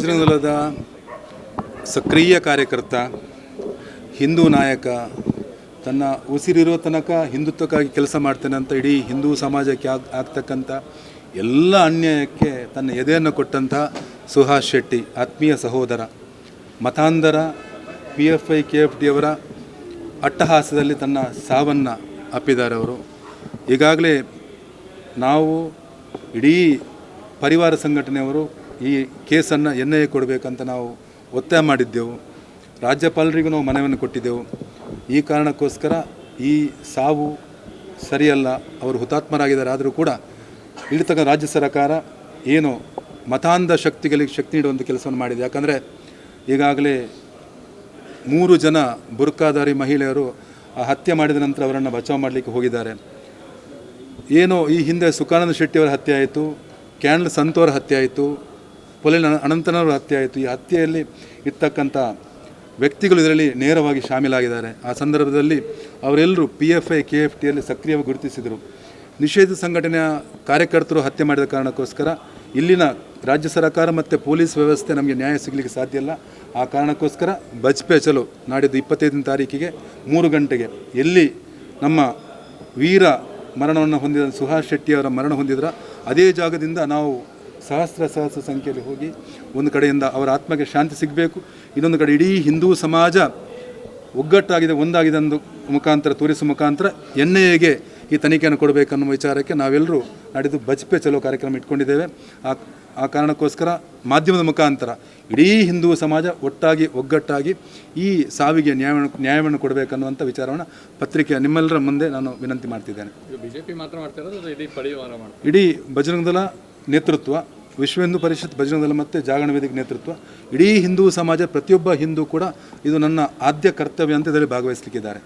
ಬಜರಂಗದಳದ ಸಕ್ರಿಯ ಕಾರ್ಯಕರ್ತ, ಹಿಂದೂ ನಾಯಕ, ತನ್ನ ಉಸಿರಿರೋ ತನಕ ಹಿಂದುತ್ವಕ್ಕಾಗಿ ಕೆಲಸ ಮಾಡ್ತೇನೆ ಅಂತ ಇಡೀ ಹಿಂದೂ ಸಮಾಜಕ್ಕೆ ಆಗ್, ಆಗ್ತಕ್ಕಂಥ ಎಲ್ಲ ಅನ್ಯಾಯಕ್ಕೆ ತನ್ನ ಎದೆಯನ್ನು ಕೊಟ್ಟಂತಹ ಸುಹಾಸ್ ಶೆಟ್ಟಿ, ಆತ್ಮೀಯ ಸಹೋದರ, ಮತಾಂಧರ, P F I, K F D ಅವರ ಅಟ್ಟಹಾಸದಲ್ಲಿ ತನ್ನ ಸಾವನ್ನು ಅಪ್ಪಿದ್ದಾರೆ ಅವರು. ಈಗಾಗಲೇ ನಾವು ಇಡೀ ಪರಿವಾರ ಸಂಘಟನೆಯವರು ಈ ಕೇಸನ್ನು ಎನ್ ಐ ಎ ಕೊಡಬೇಕಂತ ನಾವು ಒತ್ತಾಯ ಮಾಡಿದ್ದೆವು. ರಾಜ್ಯಪಾಲರಿಗೂ ನಾವು ಮನವಿಯನ್ನು ಕೊಟ್ಟಿದ್ದೆವು. ಈ ಕಾರಣಕ್ಕೋಸ್ಕರ ಈ ಸಾವು ಸರಿಯಲ್ಲ, ಅವರು ಹುತಾತ್ಮರಾಗಿದ್ದಾರೆ ಆದರೂ ಕೂಡ ಇಳಿತಕ್ಕ ರಾಜ್ಯ ಸರ್ಕಾರ ಏನು ಮತಾಂಧ ಶಕ್ತಿಗಳಿಗೆ ಶಕ್ತಿ ನೀಡುವಂಥ ಕೆಲಸವನ್ನು ಮಾಡಿದೆ. ಯಾಕಂದರೆ ಈಗಾಗಲೇ ಮೂರು ಜನ ಬುರ್ಕಾಧಾರಿ ಮಹಿಳೆಯರು ಆ ಹತ್ಯೆ ಮಾಡಿದ ನಂತರ ಅವರನ್ನು ಬಚಾವ್ ಮಾಡಲಿಕ್ಕೆ ಹೋಗಿದ್ದಾರೆ. ಏನೋ ಈ ಹಿಂದೆ ಸುಖಾನಂದ ಶೆಟ್ಟಿಯವರ ಹತ್ಯೆ ಆಯಿತು, ಕ್ಯಾನ್ಲ್ ಸಂತೋರ ಹತ್ಯೆ ಆಯಿತು ಪೊಲಿನ ಅನಂತನವರು ಹತ್ಯೆ ಆಯಿತು ಈ ಹತ್ಯೆಯಲ್ಲಿ ಇರ್ತಕ್ಕಂಥ ವ್ಯಕ್ತಿಗಳು ಇದರಲ್ಲಿ ನೇರವಾಗಿ ಶಾಮೀಲಾಗಿದ್ದಾರೆ. ಆ ಸಂದರ್ಭದಲ್ಲಿ ಅವರೆಲ್ಲರೂ P F I K F ಟಿಯಲ್ಲಿ ಸಕ್ರಿಯವಾಗಿ ಗುರುತಿಸಿದರು. ನಿಷೇಧ ಸಂಘಟನೆಯ ಕಾರ್ಯಕರ್ತರು ಹತ್ಯೆ ಮಾಡಿದ ಕಾರಣಕ್ಕೋಸ್ಕರ ಇಲ್ಲಿನ ರಾಜ್ಯ ಸರ್ಕಾರ ಮತ್ತು ಪೊಲೀಸ್ ವ್ಯವಸ್ಥೆ ನಮಗೆ ನ್ಯಾಯ ಸಿಗಲಿಕ್ಕೆ ಸಾಧ್ಯ ಇಲ್ಲ. ಆ ಕಾರಣಕ್ಕೋಸ್ಕರ ಬಜ್ಪೆ ಚಲೋ ನಾಡಿದ್ದು ಇಪ್ಪತ್ತೈದನೇ ತಾರೀಕಿಗೆ ಮೂರು ಗಂಟೆಗೆ. ಎಲ್ಲಿ ನಮ್ಮ ವೀರ ಮರಣವನ್ನು ಹೊಂದಿದ ಸುಹಾಸ್ ಶೆಟ್ಟಿಯವರ ಮರಣ ಹೊಂದಿದ್ರ, ಅದೇ ಜಾಗದಿಂದ ನಾವು ಸಹಸ್ರ ಸಹಸ್ರ ಸಂಖ್ಯೆಯಲ್ಲಿ ಹೋಗಿ ಒಂದು ಕಡೆಯಿಂದ ಅವರ ಆತ್ಮಕ್ಕೆ ಶಾಂತಿ ಸಿಗಬೇಕು ಇನ್ನೊಂದು ಕಡೆ ಇಡೀ ಹಿಂದೂ ಸಮಾಜ ಒಗ್ಗಟ್ಟಾಗಿದೆ ಒಂದಾಗಿದೆ ಅಂದು ಮುಖಾಂತರ ತೋರಿಸುವ ಮುಖಾಂತರ ಎನ್ ಎಗೆ ಈ ತನಿಖೆಯನ್ನು ಕೊಡಬೇಕನ್ನುವ ವಿಚಾರಕ್ಕೆ ನಾವೆಲ್ಲರೂ ನಡೆದು ಬಜ್ಪೆ ಚಲೋ ಕಾರ್ಯಕ್ರಮ ಇಟ್ಕೊಂಡಿದ್ದೇವೆ. ಆ ಆ ಕಾರಣಕ್ಕೋಸ್ಕರ ಮಾಧ್ಯಮದ ಮುಖಾಂತರ ಇಡೀ ಹಿಂದೂ ಸಮಾಜ ಒಟ್ಟಾಗಿ ಒಗ್ಗಟ್ಟಾಗಿ ಈ ಸಾವಿಗೆ ನ್ಯಾಯವನ್ನು ನ್ಯಾಯವನ್ನು ಕೊಡಬೇಕನ್ನುವಂಥ ವಿಚಾರವನ್ನು ಪತ್ರಿಕೆಯ ನಿಮ್ಮೆಲ್ಲರ ಮುಂದೆ ನಾನು ವಿನಂತಿ ಮಾಡ್ತಿದ್ದೇನೆ. ಬಿಜೆಪಿ ಮಾತ್ರ ಮಾಡ್ತಾ ಇಡೀ ಬಜರಂಗದಲ ನೇತೃತ್ವ ವಿಶ್ವ ಹಿಂದೂ ಪರಿಷತ್ ಬಜರಂಗದಳ ಮತ್ತು ಜಾಗರಣ ವೇದಿಕೆ ನೇತೃತ್ವ, ಇಡೀ ಹಿಂದೂ ಸಮಾಜ, ಪ್ರತಿಯೊಬ್ಬ ಹಿಂದೂ ಕೂಡ ಇದು ನನ್ನ ಆದ್ಯ ಕರ್ತವ್ಯ ಅಂತ ಇದರಲ್ಲಿ ಭಾಗವಹಿಸಲಿಕ್ಕಿದ್ದಾರೆ.